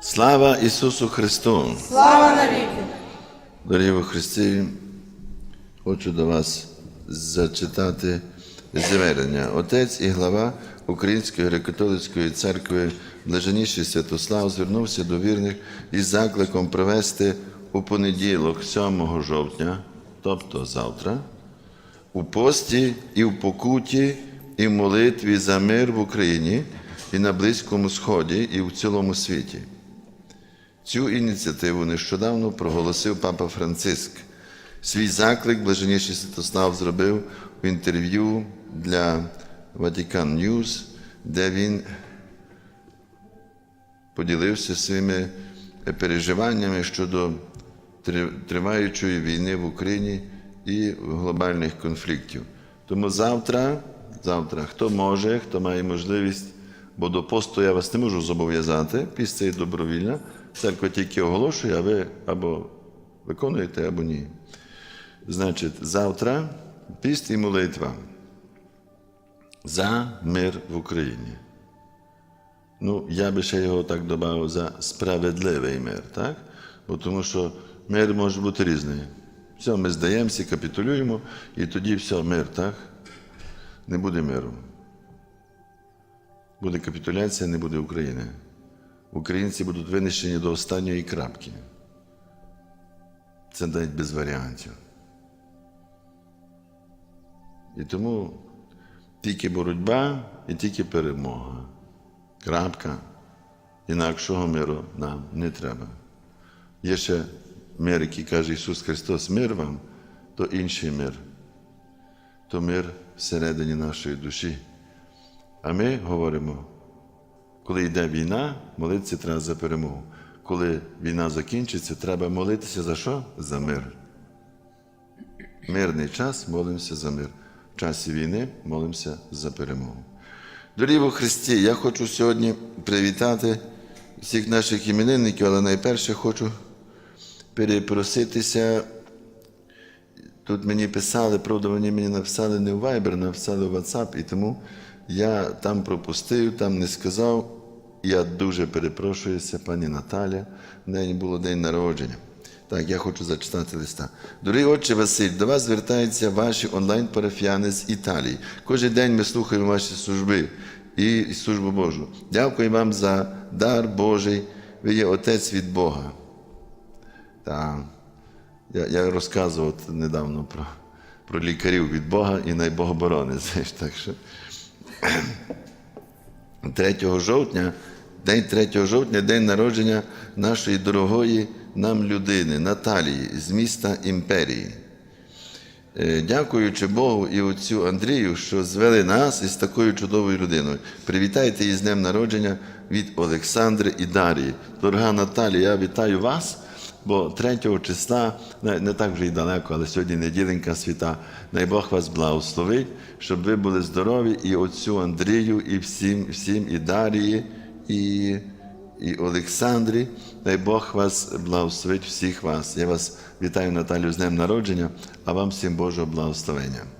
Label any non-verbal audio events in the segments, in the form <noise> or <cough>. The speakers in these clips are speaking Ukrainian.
Слава Ісусу Христу! Слава навіки! Дорогі во Христі, хочу до вас зачитати звернення. Отець і глава Української греко-католицької церкви Блаженніший Святослав звернувся до вірних із закликом провести у понеділок, 7 жовтня, тобто завтра, у пості і в покуті, і в молитві за мир в Україні і на Близькому Сході, і в цілому світі. Цю ініціативу нещодавно проголосив папа Франциск. Свій заклик блаженніший Святослав зробив в інтерв'ю для Vatican News, де він поділився своїми переживаннями щодо триваючої війни в Україні і глобальних конфліктів. Тому завтра, завтра, хто може, хто має можливість, бо до посту я вас не можу зобов'язати, після є добровільна. Церква тільки оголошує, а ви або виконуєте, або ні. Значить, завтра піст і молитва за мир в Україні. Ну, я би ще його так додав за справедливий мир, так? Бо тому що мир може бути різний. Все, ми здаємося, капітулюємо, і тоді все, мир, так? Не буде миру. Буде капітуляція, не буде України. Українці будуть винищені до останньої крапки. Це навіть без варіантів. І тому тільки боротьба і тільки перемога. Крапка. Інакшого миру нам не треба. Є ще мир, який каже Ісус Христос, мир вам, то інший мир. То мир всередині нашої душі. А ми говоримо, коли йде війна, молитися треба за перемогу. Коли війна закінчиться, треба молитися за що? За мир. Мирний час молимося за мир. В часі війни молимося за перемогу. Дорогі во Христі, я хочу сьогодні привітати всіх наших іменинників, але найперше хочу перепроситися. Тут мені писали, правда, вони мені написали не в Viber, написали в WhatsApp, і тому я там пропустив, там не сказав. Я дуже перепрошуюся, пані Наталя. В неї було день народження. Так, я хочу зачитати листа. Дорогий отче Василь, до вас звертаються ваші онлайн-парафіяни з Італії. Кожен день ми слухаємо ваші служби і службу Божу. Дякую вам за дар Божий. Ви є отець від Бога. Так. Я, я розказував недавно про, про лікарів від Бога і най Бог. <laughs> Знаєш, так що 3 жовтня, день 3 жовтня, день народження нашої дорогої нам людини Наталії з міста Імперії. Е, Дякуючи Богу і отцю Андрію, що звели нас із такою чудовою людиною. Привітайте її з днем народження від Олександри і Дарії. Дорога Наталія, я вітаю вас, бо 3 числа, не, так вже й далеко, але сьогодні неділенька свята. Най Бог вас благословить, щоб ви були здорові і отцю Андрію, і всім, всім і Дарії, і і Олександрі. Дай Бог вас благословить всіх вас. Я вас вітаю, Наталію, з днем народження, а вам всім Божого благословення.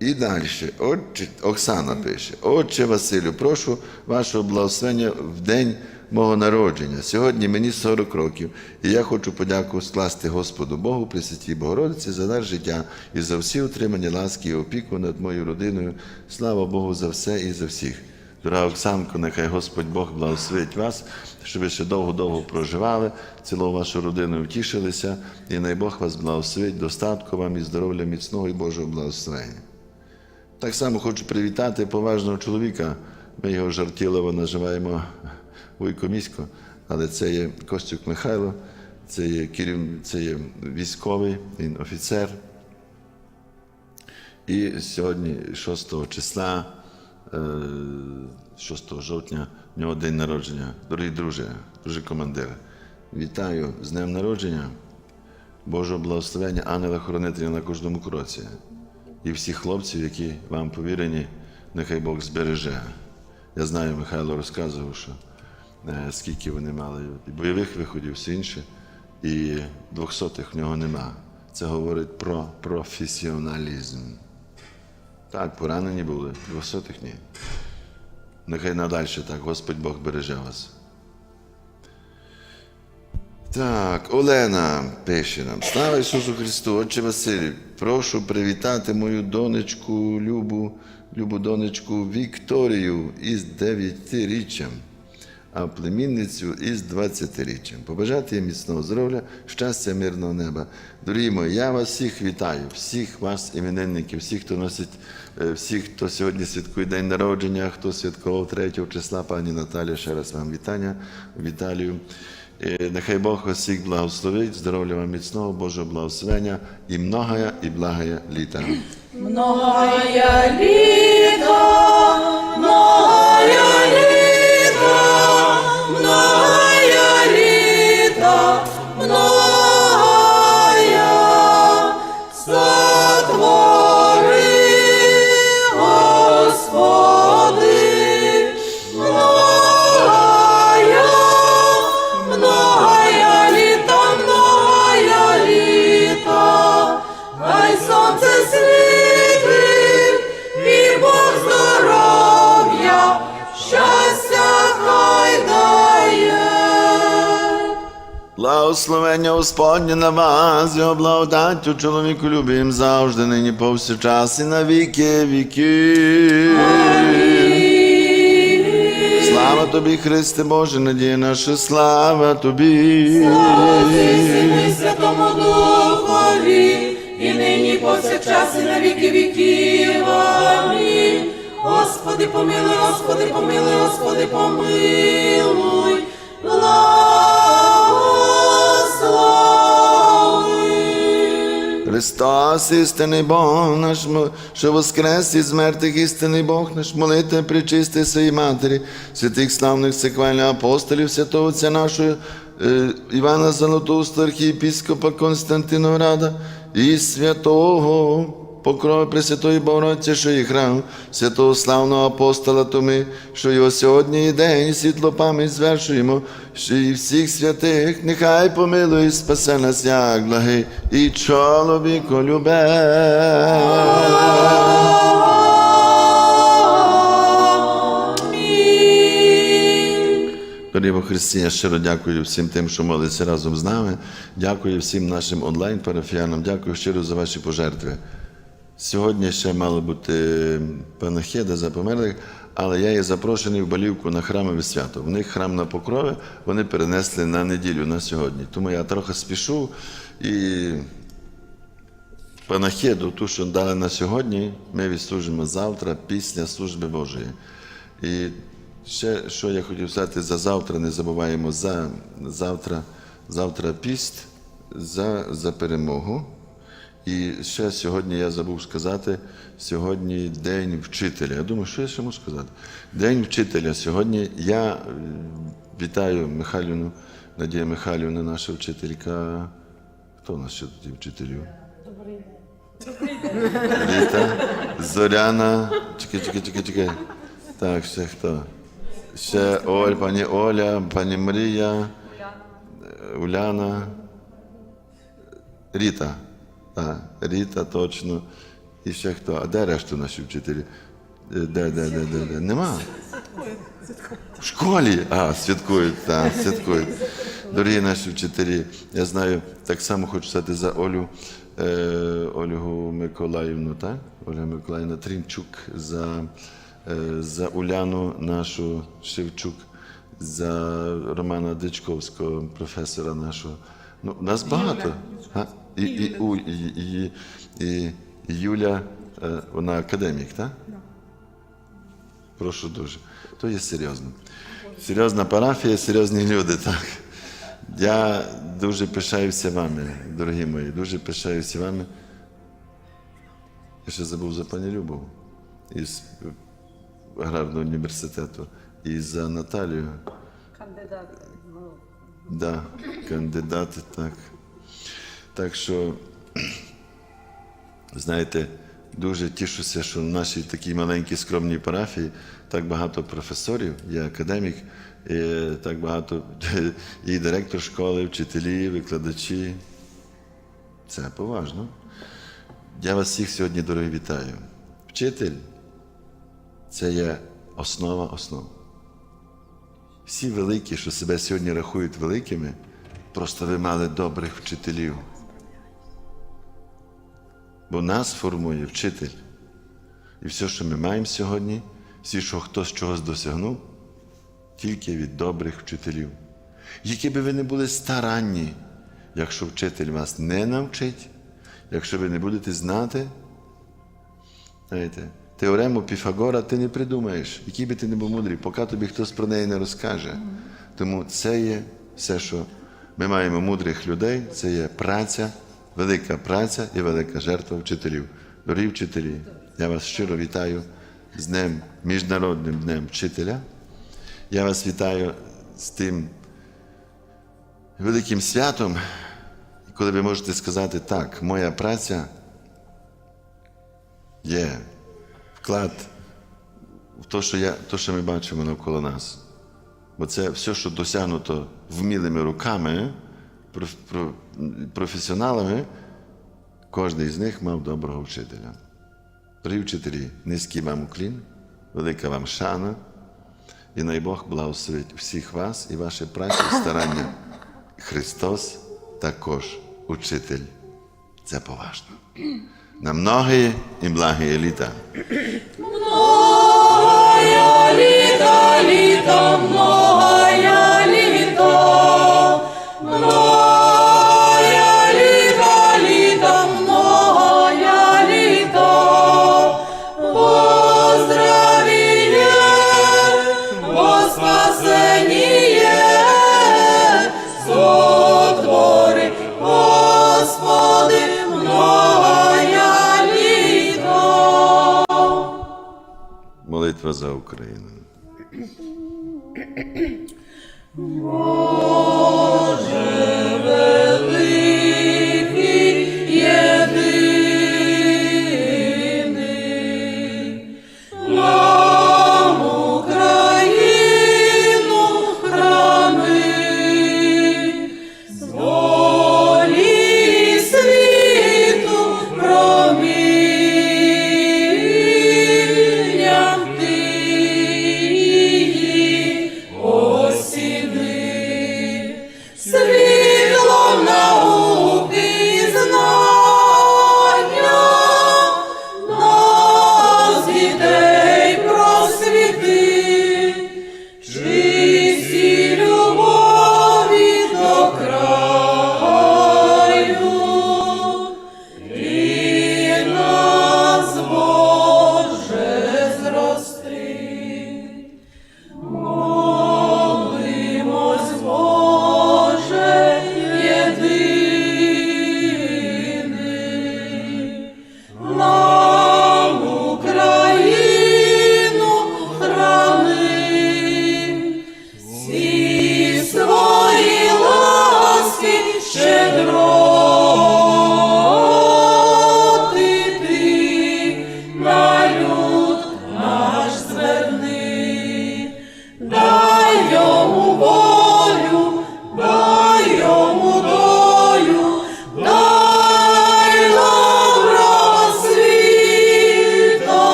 І далі, Отче, Оксана пише: Отче Василю, прошу вашого благословення в день мого народження. Сьогодні мені 40 років, і я хочу подяку скласти Господу Богу, Пресвятій Богородиці за дар життя і за всі утримання ласки і опіку над моєю родиною. Слава Богу за все і за всіх. Дорога Оксанко, нехай Господь Бог благословить вас, щоб ви ще довго-довго проживали, цілу вашу родину втішилися, і най Бог вас благословить, достатку вам і здоров'я міцного і Божого благословення. Так само хочу привітати поважного чоловіка. Ми його жартілово називаємо Вуйко Місько, але це є Костюк Михайло, це є керів... це є військовий, він офіцер. І сьогодні, 6 числа, е, 6 жовтня, в нього день народження. Дорогі друзі, друже командир, вітаю з днем народження, Божого благословення, ангела-хоронителя на кожному кроці. І всіх хлопців, які вам повірені, нехай Бог збереже. Я знаю, Михайло розказував, що е, скільки вони мали і бойових виходів, все інше, і двохсотих в нього нема. Це говорить про професіоналізм. Так, поранені були, двохсотих ні. Нехай надальше так, Господь Бог береже вас. Так, Олена пише нам. Слава Ісусу Христу, Отче Василь, прошу привітати мою донечку Любу, Любу донечку Вікторію із 9-річчям, а племінницю із 20-річчям. Побажати їм міцного здоров'я, щастя, мирного неба. Дорогі мої, я вас всіх вітаю, всіх вас, іменинників, всіх, хто носить, е, всіх, хто сьогодні святкує день народження, хто святкував 3 числа, пані Наталя, ще раз вам вітання, Віталію. Е, Нехай Бог вас всіх благословить, здоров'я вам міцного, Божого благословення і многая і благая літа. Многая літа, Благословення Господнє на вас, його благодаттю чоловіку любим завжди, нині повсякчас і на віки віків. Слава тобі, Христе Боже, надія наша, слава тобі. Отцю і Святому Духові, і нині повсякчас і на віки віків. Амінь. Господи, помилуй, Господи, помилуй, Господи, помилуй. Благослови. Христос, істинний Бог наш, що воскрес із мертвих, істинний Бог наш, молите, причисти своїй матері, святих славних секвальних апостолів, святого Отця нашого е, Івана Золотого, архієпіскопа Константинограда і святого покрови Пресвятої Богородиці, що і храм, святого славного апостола Томи, що його сьогодні і день світло пам'ять звершуємо, що і всіх святих, нехай помилує і спасе нас, як благий, і чоловіко любе. Дорогі Христі, я щиро дякую всім тим, що молиться разом з нами. Дякую всім нашим онлайн-парафіянам. Дякую щиро за ваші пожертви. Сьогодні ще мала бути панахіда за померлих, але я є запрошений в Балівку на храмове свято. В них храм на покрови вони перенесли на неділю на сьогодні. Тому я трохи спішу і панахіду, ту, що дали на сьогодні, ми відслужимо завтра після служби Божої. І ще, що я хотів сказати за завтра, не забуваємо за завтра, завтра піст за, за перемогу. І ще сьогодні я забув сказати, сьогодні День вчителя. Я думаю, що я ще можу сказати? День вчителя. Сьогодні я е, вітаю Михайлівну, Надія Михайлівна, наша вчителька. Хто у нас ще тут є вчителів? Ріта, Зоряна. Чекай, чекай, чекай, чекай. Так, ще хто? Ще Оль, пані Оля, пані Марія, Уляна. Ріта. Так, Ріта точно. І ще хто? А де решту наші вчителі? Е, Де, де, де, де, де? Нема? В школі? А, святкують, так, святкують. Дорогі наші вчителі, я знаю, так само хочу сказати за Олю, е, Ольгу Миколаївну, так? Ольга Миколаївна Трінчук, за, е, за Уляну нашу Шевчук, за Романа Дичковського, професора нашого. Ну, нас багато. І, і, у- і, і, і, Юля, е, вона академік, так? Прошу дуже. То є серйозно. Серйозна парафія, серйозні люди, так. Я дуже пишаюся вами, дорогі мої, дуже пишаюся вами. Я ще забув за пані Любову із аграрного університету і за Наталію. Кандидат. Да, кандидати, так. Так що, <clears throat> знаєте, дуже тішуся, що в нашій такій маленькій скромній парафії так багато професорів, є академік, і так багато <laughs> і директор школи, вчителі, викладачі. Це поважно. Я вас всіх сьогодні, дорогі, вітаю. Вчитель це є основа основ. Всі великі, що себе сьогодні рахують великими, Просто ви мали добрих вчителів. Бо нас формує вчитель. І все, що ми маємо сьогодні, всі, що хтось чогось досягнув, тільки від добрих вчителів. Які би ви не були старанні, якщо вчитель вас не навчить, якщо ви не будете знати, знаєте, теорему Піфагора ти не придумаєш, який би ти не був мудрий, поки тобі хтось про неї не розкаже. Тому це є все, що ми маємо мудрих людей, це є праця, велика праця і велика жертва вчителів. Дорогі вчителі, я вас щиро вітаю з Днем, Міжнародним днем вчителя. Я вас вітаю з тим великим святом, коли ви можете сказати так, моя праця є вклад в те, що, що ми бачимо навколо нас. Бо це все, що досягнуто вмілими руками, професіоналами, кожен із них мав доброго вчителя. Дорогі вчителі, низький вам уклін, велика вам шана, і най Бог благословить всіх вас і ваші праці старання. Христос також учитель. Це поважно. На многі і благі літа. Многая літа, літа, многая Молитва за Україну.